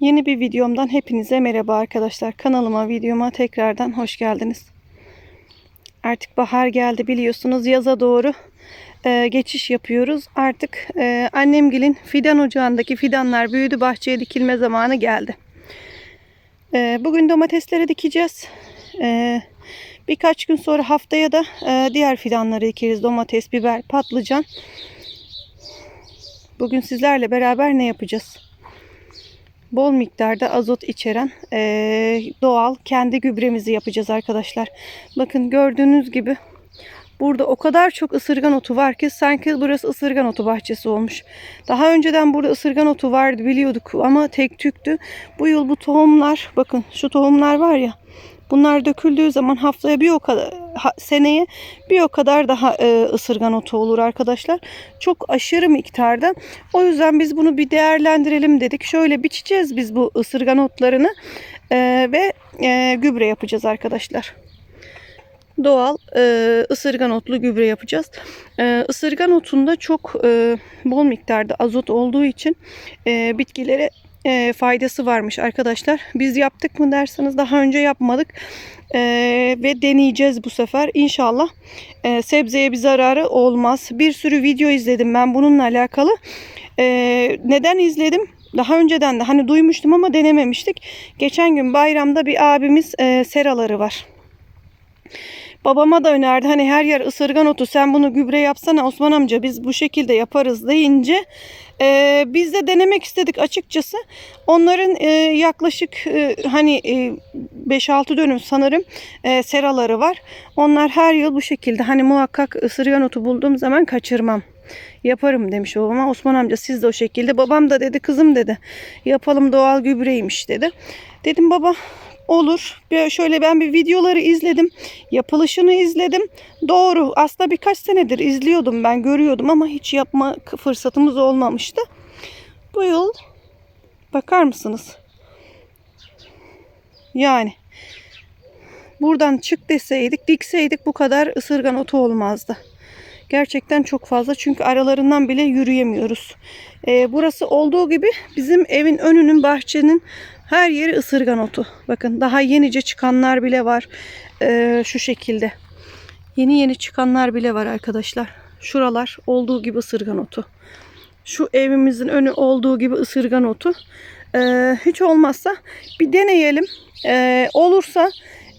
Yeni bir videomdan hepinize merhaba arkadaşlar. Kanalıma, videoma tekrardan hoş geldiniz. Artık bahar geldi biliyorsunuz. Yaza doğru e, geçiş yapıyoruz. Artık e, annemgilin fidan ocağındaki fidanlar büyüdü. Bahçeye dikilme zamanı geldi. E, bugün domatesleri dikeceğiz. E, birkaç gün sonra haftaya da e, diğer fidanları dikeriz. Domates, biber, patlıcan. Bugün sizlerle beraber ne yapacağız? Bol miktarda azot içeren eee, doğal kendi gübremizi yapacağız arkadaşlar. Bakın gördüğünüz gibi burada o kadar çok ısırgan otu var ki sanki burası ısırgan otu bahçesi olmuş. Daha önceden burada ısırgan otu vardı biliyorduk ama tek tüktü. Bu yıl bu tohumlar bakın şu tohumlar var ya Bunlar döküldüğü zaman haftaya bir o kadar ha- seneye bir o kadar daha e, ısırgan otu olur arkadaşlar. Çok aşırı miktarda. O yüzden biz bunu bir değerlendirelim dedik. Şöyle biçeceğiz biz bu ısırgan otlarını e, ve e, gübre yapacağız arkadaşlar. Doğal e, ısırgan otlu gübre yapacağız. E, ısırgan otunda çok e, bol miktarda azot olduğu için e, bitkilere e, faydası varmış arkadaşlar. Biz yaptık mı derseniz daha önce yapmadık. E, ve deneyeceğiz bu sefer. İnşallah e, sebzeye bir zararı olmaz. Bir sürü video izledim ben bununla alakalı. E, neden izledim? Daha önceden de hani duymuştum ama denememiştik. Geçen gün bayramda bir abimiz e, seraları var. Babama da önerdi hani her yer ısırgan otu sen bunu gübre yapsana Osman amca biz bu şekilde yaparız deyince e, biz de denemek istedik açıkçası. Onların e, yaklaşık e, hani e, 5-6 dönüm sanırım e, seraları var. Onlar her yıl bu şekilde hani muhakkak ısırgan otu bulduğum zaman kaçırmam. Yaparım demiş babama. Osman amca siz de o şekilde. Babam da dedi kızım dedi. Yapalım doğal gübreymiş dedi. Dedim baba olur. Şöyle ben bir videoları izledim. Yapılışını izledim. Doğru. Aslında birkaç senedir izliyordum ben görüyordum ama hiç yapma fırsatımız olmamıştı. Bu yıl bakar mısınız? Yani buradan çık deseydik, dikseydik bu kadar ısırgan otu olmazdı. Gerçekten çok fazla çünkü aralarından bile yürüyemiyoruz. Ee, burası olduğu gibi bizim evin önünün bahçenin her yeri ısırgan otu. Bakın daha yenice çıkanlar bile var. Ee, şu şekilde. Yeni yeni çıkanlar bile var arkadaşlar. Şuralar olduğu gibi ısırgan otu. Şu evimizin önü olduğu gibi ısırgan otu. Ee, hiç olmazsa bir deneyelim. Ee, olursa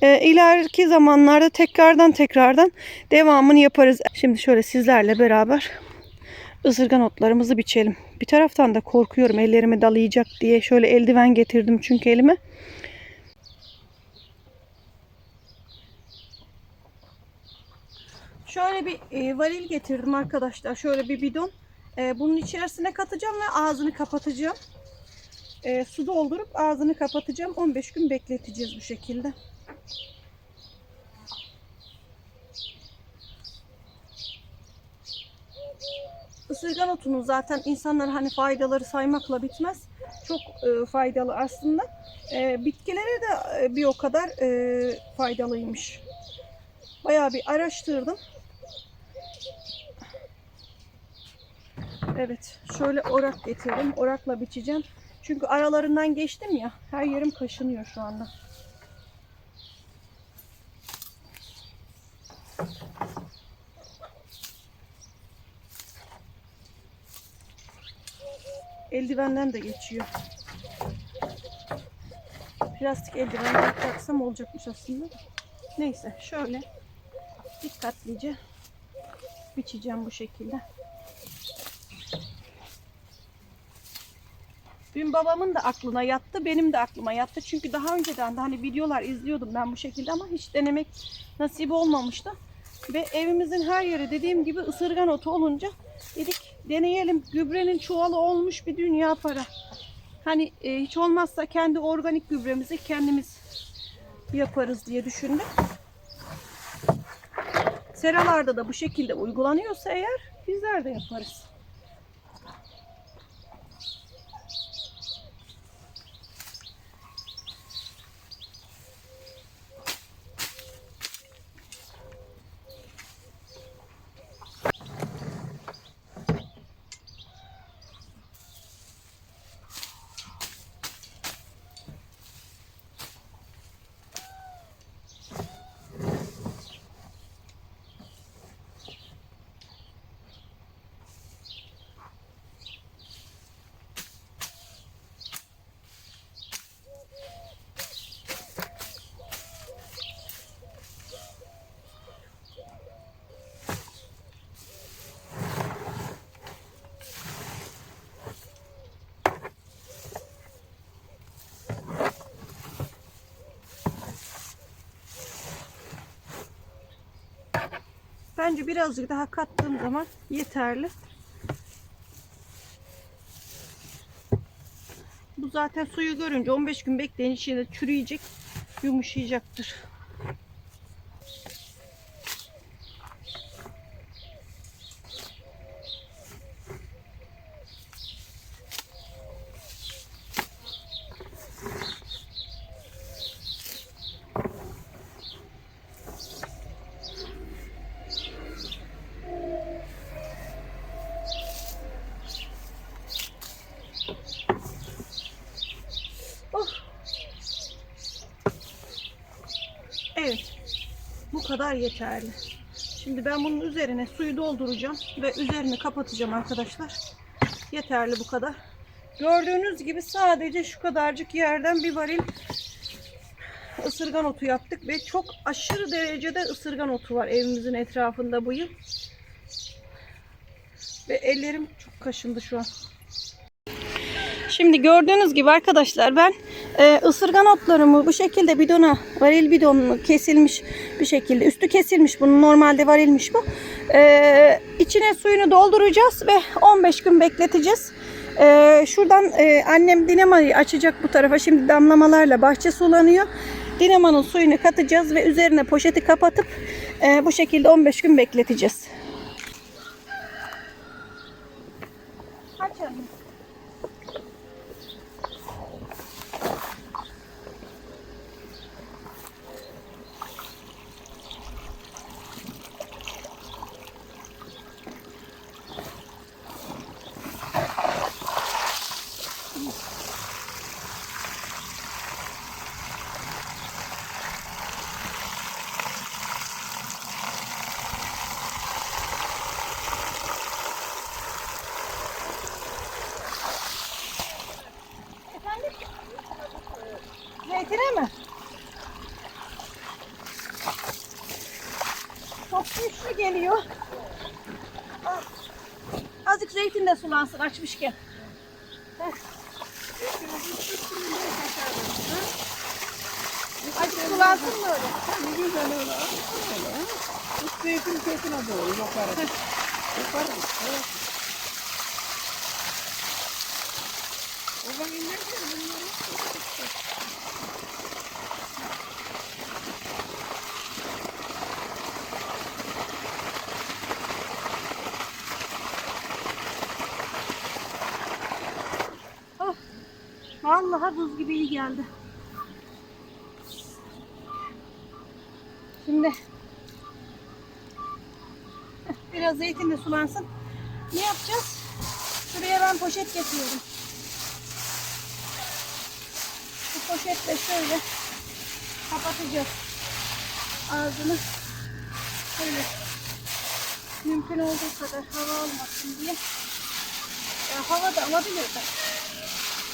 e, ileriki zamanlarda tekrardan tekrardan devamını yaparız. Şimdi şöyle sizlerle beraber ısırgan otlarımızı biçelim. Bir taraftan da korkuyorum ellerimi dalayacak diye şöyle eldiven getirdim çünkü elime. Şöyle bir e, varil getirdim arkadaşlar. Şöyle bir bidon. E, bunun içerisine katacağım ve ağzını kapatacağım. E, su doldurup ağzını kapatacağım. 15 gün bekleteceğiz bu şekilde. Isırgan otunun zaten insanlar hani faydaları saymakla bitmez. Çok e, faydalı aslında. E, bitkilere de e, bir o kadar e, faydalıymış. Bayağı bir araştırdım. Evet, şöyle orak getirdim. Orakla biçeceğim. Çünkü aralarından geçtim ya. Her yerim kaşınıyor şu anda. Eldivenden de geçiyor. Plastik eldiven taksam olacakmış aslında. da. Neyse şöyle dikkatlice biçeceğim bu şekilde. Dün babamın da aklına yattı, benim de aklıma yattı. Çünkü daha önceden de hani videolar izliyordum ben bu şekilde ama hiç denemek nasip olmamıştı. Ve evimizin her yeri dediğim gibi ısırgan otu olunca dedik deneyelim. Gübrenin çuvalı olmuş bir dünya para. Hani e, hiç olmazsa kendi organik gübremizi kendimiz yaparız diye düşündüm. Seralarda da bu şekilde uygulanıyorsa eğer bizler de yaparız. Bence birazcık daha kattığım zaman yeterli. Bu zaten suyu görünce 15 gün bekleyin içinde çürüyecek, yumuşayacaktır. Kadar yeterli. Şimdi ben bunun üzerine suyu dolduracağım ve üzerini kapatacağım arkadaşlar. Yeterli bu kadar. Gördüğünüz gibi sadece şu kadarcık yerden bir varil ısırgan otu yaptık ve çok aşırı derecede ısırgan otu var evimizin etrafında bu yıl. Ve ellerim çok kaşındı şu an. Şimdi gördüğünüz gibi arkadaşlar ben e, ısırgan otlarımı bu şekilde bidona varil bidonunu kesilmiş bir şekilde üstü kesilmiş bunun normalde varilmiş bu. E, içine suyunu dolduracağız ve 15 gün bekleteceğiz. E, şuradan e, annem dinamayı açacak bu tarafa şimdi damlamalarla bahçe sulanıyor. Dinamanın suyunu katacağız ve üzerine poşeti kapatıp e, bu şekilde 15 gün bekleteceğiz. Aç anne. Efendim? Zeytine mi? Çok güçlü geliyor. Ah. Azıcık zeytin de sulansın açmışken. Heh. Azıcık sulansın mı öyle? Ne güzel öyle. Bu zeytin köküne doğru yukarı. Yukarı. Evet. Vallahi buz gibi iyi geldi. Şimdi biraz zeytin de sulansın. Ne yapacağız? Şuraya ben poşet getiriyorum. Bu poşetle şöyle kapatacağız. Ağzını şöyle mümkün olduğu kadar hava almasın diye. Ya hava da alabilir de.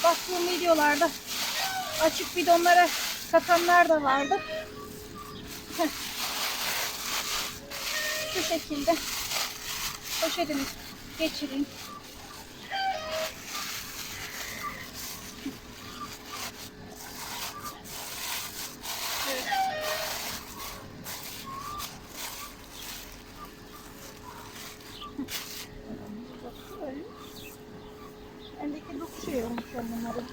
Baktığım videolarda açık bidonlara katanlar da vardı. Şu şekilde poşetini geçireyim. Evet. Bendeki dokuz şey olmuş ya bunları.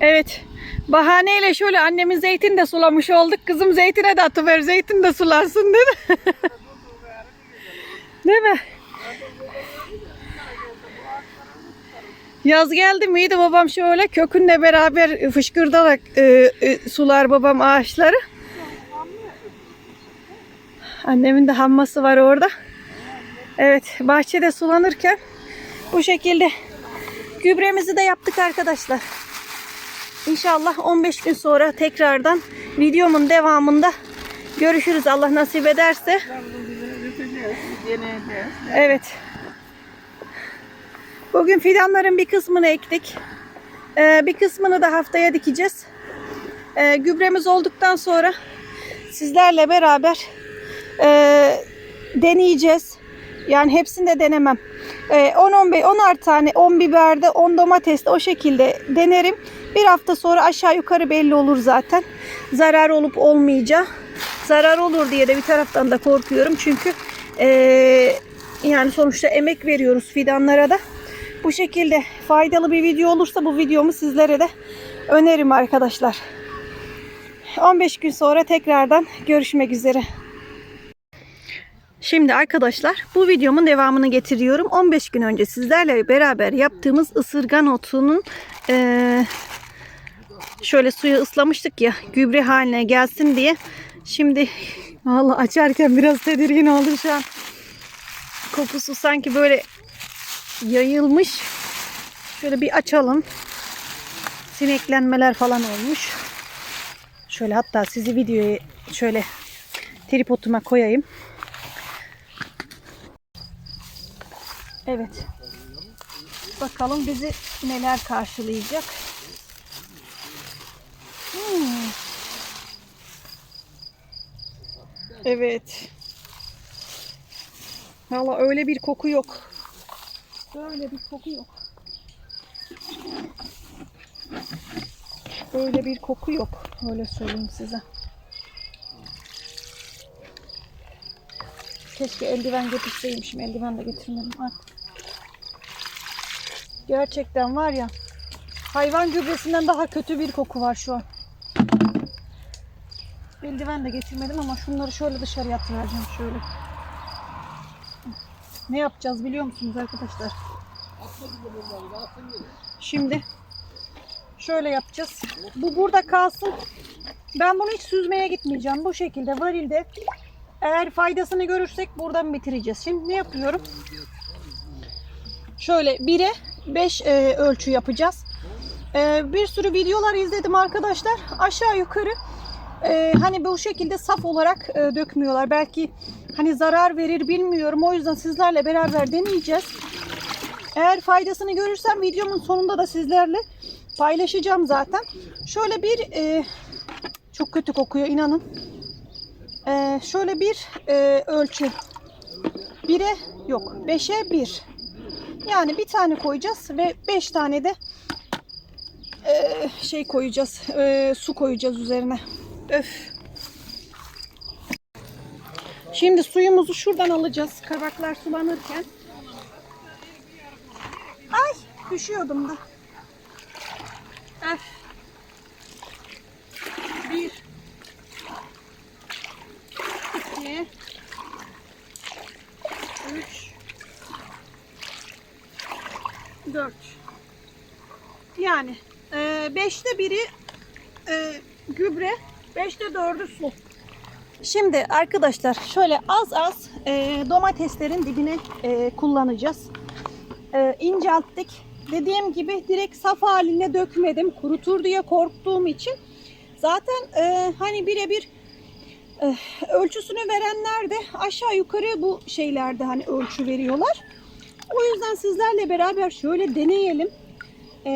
Evet. Bahaneyle şöyle annemin zeytin de sulamış olduk. Kızım zeytine de atıver. Zeytin de sulansın dedi. Değil mi? Yaz geldi miydi babam şöyle kökünle beraber fışkırdarak e, e, sular babam ağaçları. Annemin de hamması var orada. Evet bahçede sulanırken bu şekilde gübremizi de yaptık arkadaşlar. İnşallah 15 gün sonra tekrardan videomun devamında görüşürüz Allah nasip ederse. Evet. Bugün fidanların bir kısmını ektik. Ee, bir kısmını da haftaya dikeceğiz. Ee, gübremiz olduktan sonra sizlerle beraber e, deneyeceğiz. Yani hepsini de denemem. Ee, 10-15, 10'ar tane 10 biberde, 10 domateste o şekilde denerim. Bir hafta sonra aşağı yukarı belli olur zaten. Zarar olup olmayacağı. Zarar olur diye de bir taraftan da korkuyorum. Çünkü Ee, yani sonuçta emek veriyoruz fidanlara da. Bu şekilde faydalı bir video olursa bu videomu sizlere de öneririm arkadaşlar. 15 gün sonra tekrardan görüşmek üzere. Şimdi arkadaşlar bu videomun devamını getiriyorum. 15 gün önce sizlerle beraber yaptığımız ısırgan otunun eee, şöyle suyu ıslamıştık ya gübre haline gelsin diye. Şimdi vallahi açarken biraz tedirgin oldum şu an. Kokusu sanki böyle yayılmış. Şöyle bir açalım. Sineklenmeler falan olmuş. Şöyle hatta sizi videoya şöyle tripoduma koyayım. Evet. Bakalım bizi neler karşılayacak. Hmm. Evet. Valla öyle bir koku yok. Böyle bir koku yok. Böyle bir koku yok. Öyle söyleyeyim size. Keşke eldiven getirseymişim. Eldiven de getirmedim. Ay. Gerçekten var ya hayvan gübresinden daha kötü bir koku var şu an. Eldiven de getirmedim ama şunları şöyle dışarı atıvereceğim şöyle. Ne yapacağız biliyor musunuz arkadaşlar? Şimdi şöyle yapacağız. Bu burada kalsın. Ben bunu hiç süzmeye gitmeyeceğim. Bu şekilde varilde eğer faydasını görürsek buradan bitireceğiz. Şimdi ne yapıyorum? Şöyle 1'e 5 ölçü yapacağız. E, bir sürü videolar izledim arkadaşlar. Aşağı yukarı e, hani bu şekilde saf olarak e, dökmüyorlar. Belki hani zarar verir bilmiyorum. O yüzden sizlerle beraber deneyeceğiz. Eğer faydasını görürsem videomun sonunda da sizlerle paylaşacağım zaten. Şöyle bir e, çok kötü kokuyor inanın. E, şöyle bir e, ölçü. 1'e yok 5'e 1. Yani bir tane koyacağız ve 5 tane de e, şey koyacağız. e, su koyacağız üzerine. Öf. Şimdi suyumuzu şuradan alacağız. Kabaklar sulanırken. Ay düşüyordum da. Öf. Bir. iki, Üç. Dört. Yani e, beşte biri e, gübre, beşte dördü su. Şimdi arkadaşlar şöyle az az e, domateslerin dibine e, kullanacağız. E, incelttik. Dediğim gibi direkt saf haline dökmedim. Kurutur diye korktuğum için. Zaten e, hani birebir e, ölçüsünü verenler de aşağı yukarı bu şeylerde hani ölçü veriyorlar. O yüzden sizlerle beraber şöyle deneyelim. E,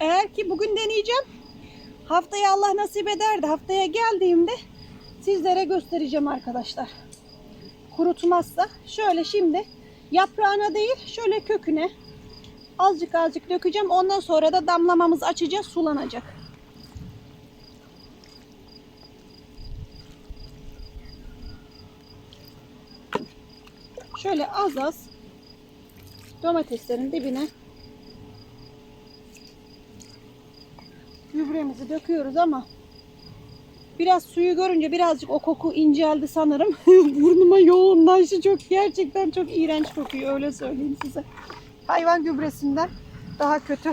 eğer ki bugün deneyeceğim. Haftaya Allah nasip eder de haftaya geldiğimde sizlere göstereceğim arkadaşlar. Kurutmazsa şöyle şimdi yaprağına değil şöyle köküne azıcık azıcık dökeceğim. Ondan sonra da damlamamız açacağız sulanacak. Şöyle az az domateslerin dibine gübremizi döküyoruz ama biraz suyu görünce birazcık o koku inceldi sanırım. Burnuma yoğunlaştı. Çok gerçekten çok iğrenç kokuyor öyle söyleyeyim size. Hayvan gübresinden daha kötü.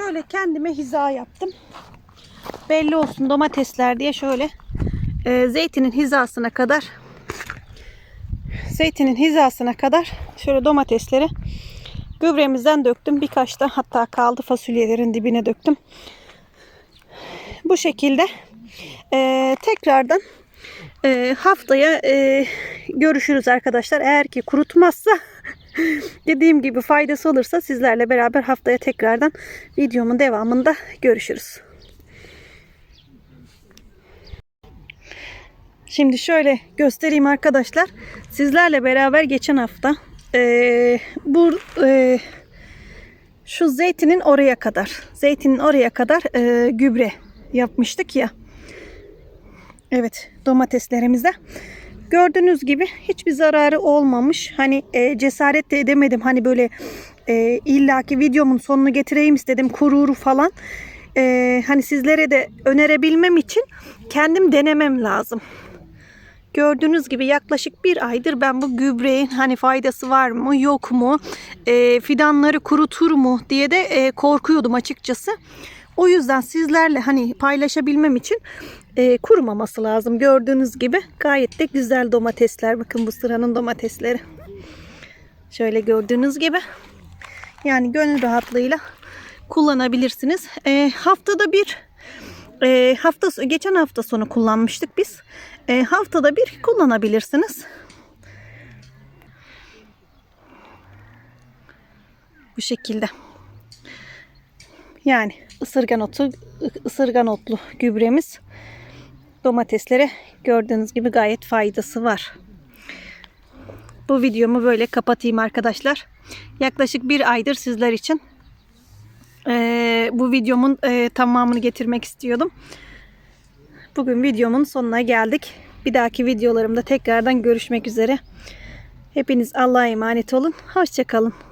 Şöyle kendime hiza yaptım. Belli olsun domatesler diye şöyle e, zeytinin hizasına kadar zeytinin hizasına kadar şöyle domatesleri gübremizden döktüm. Birkaç da hatta kaldı fasulyelerin dibine döktüm. Bu şekilde e, tekrardan e, haftaya e, görüşürüz arkadaşlar. Eğer ki kurutmazsa dediğim gibi faydası olursa sizlerle beraber haftaya tekrardan videomun devamında görüşürüz. Şimdi şöyle göstereyim arkadaşlar. Sizlerle beraber geçen hafta eee, bu eee, şu zeytinin oraya kadar, zeytinin oraya kadar eee, gübre yapmıştık ya. Evet, domateslerimizde. Gördüğünüz gibi hiçbir zararı olmamış. Hani e, cesaret de edemedim. Hani böyle e, illaki videomun sonunu getireyim istedim. Kururu falan. E, hani sizlere de önerebilmem için kendim denemem lazım. Gördüğünüz gibi yaklaşık bir aydır ben bu gübreyin hani faydası var mı yok mu e, fidanları kurutur mu diye de e, korkuyordum açıkçası. O yüzden sizlerle hani paylaşabilmem için e, kurumaması lazım. Gördüğünüz gibi gayet de güzel domatesler. Bakın bu sıranın domatesleri. Şöyle gördüğünüz gibi. Yani gönül rahatlığıyla kullanabilirsiniz. E, haftada bir e, hafta geçen hafta sonu kullanmıştık biz. E, haftada bir kullanabilirsiniz. Bu şekilde. Yani ısırgan otu, ısırgan otlu gübremiz domateslere gördüğünüz gibi gayet faydası var. Bu videomu böyle kapatayım arkadaşlar. Yaklaşık bir aydır sizler için eee, bu videomun eee, tamamını getirmek istiyordum. Bugün videomun sonuna geldik. Bir dahaki videolarımda tekrardan görüşmek üzere. Hepiniz Allah'a emanet olun. Hoşçakalın.